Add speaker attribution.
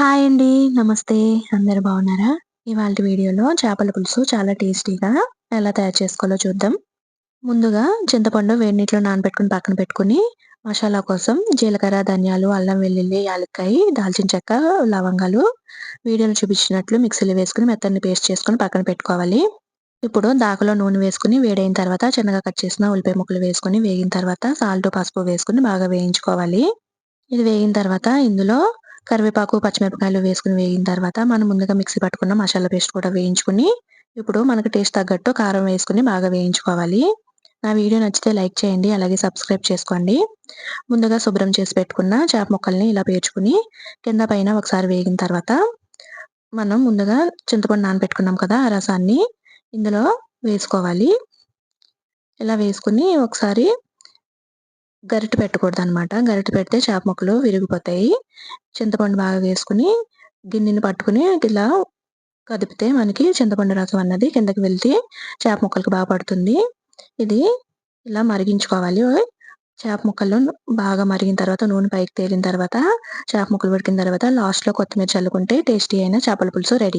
Speaker 1: Hi అండి. నమస్తే. అందరు బాగున్నారా? ఇవాళ వీడియోలో చేపల పులుసు చాలా టేస్టీగా ఎలా తయారు చేసుకోవాలో చూద్దాం. ముందుగా చింతపండు వేడి నీటిలో నానబెట్టుకొని పక్కన పెట్టుకొని, మసాలా కోసం జీలకర్ర, ధనియాలు, అల్లం వెల్లుల్లి, యాలక్కాయి, దాల్చిన చెక్క, లవంగాలు వీడియోలో చూపించినట్లు మిక్సీలో వేసుకుని మెత్తని పేస్ట్ చేసుకుని పక్కన పెట్టుకోవాలి. ఇప్పుడు దాకలో నూనె వేసుకుని వేడైన తర్వాత చిన్నగా కట్ చేసిన ఉల్లిపాయ ముక్కలు వేసుకొని వేగిన తర్వాత సాల్ట్, పసుపు వేసుకుని బాగా వేయించుకోవాలి. ఇది వేగిన తర్వాత ఇందులో కరివేపాకు, పచ్చిమిరపకాయలు వేసుకుని వేగిన తర్వాత మనం ముందుగా మిక్సీ పట్టుకున్న మసాలా పేస్ట్ కూడా వేయించుకొని, ఇప్పుడు మనకు టేస్ట్ తగ్గట్టు కారం వేసుకుని బాగా వేయించుకోవాలి. నా వీడియో నచ్చితే లైక్ చేయండి. అలాగే సబ్స్క్రైబ్ చేసుకోండి. ముందుగా శుభ్రం చేసి పెట్టుకున్న చేప ముక్కల్ని ఇలా పేర్చుకుని కింద పైన ఒకసారి వేగిన తర్వాత మనం ముందుగా చింతపండు నానబెట్టుకున్నాం కదా! ఆ రసాన్ని ఇందులో వేసుకోవాలి. ఇలా వేసుకుని ఒకసారి గరిటె పెట్టకూడదనమాట. గరిటె పెడితే చేప ముక్కలు విరిగిపోతాయి. చింతపండు బాగా వేసుకుని గిన్నెని పట్టుకొని ఇలా కదిపితే మనకి చింతపండు రసం అన్నది కిందకి వెళ్తే చేప ముక్కలకి బాగా పడుతుంది. ఇది ఇలా మరిగించుకోవాలి. చేప ముక్కలు బాగా మరిగిన తర్వాత నూనె పైకి తేలిన తర్వాత చేప ముక్కలు ఉడికిన తర్వాత లాస్ట్‌లో కొత్తిమీర చల్లుకుంటే టేస్టీ అయిన చేపల పులుసు రెడీ.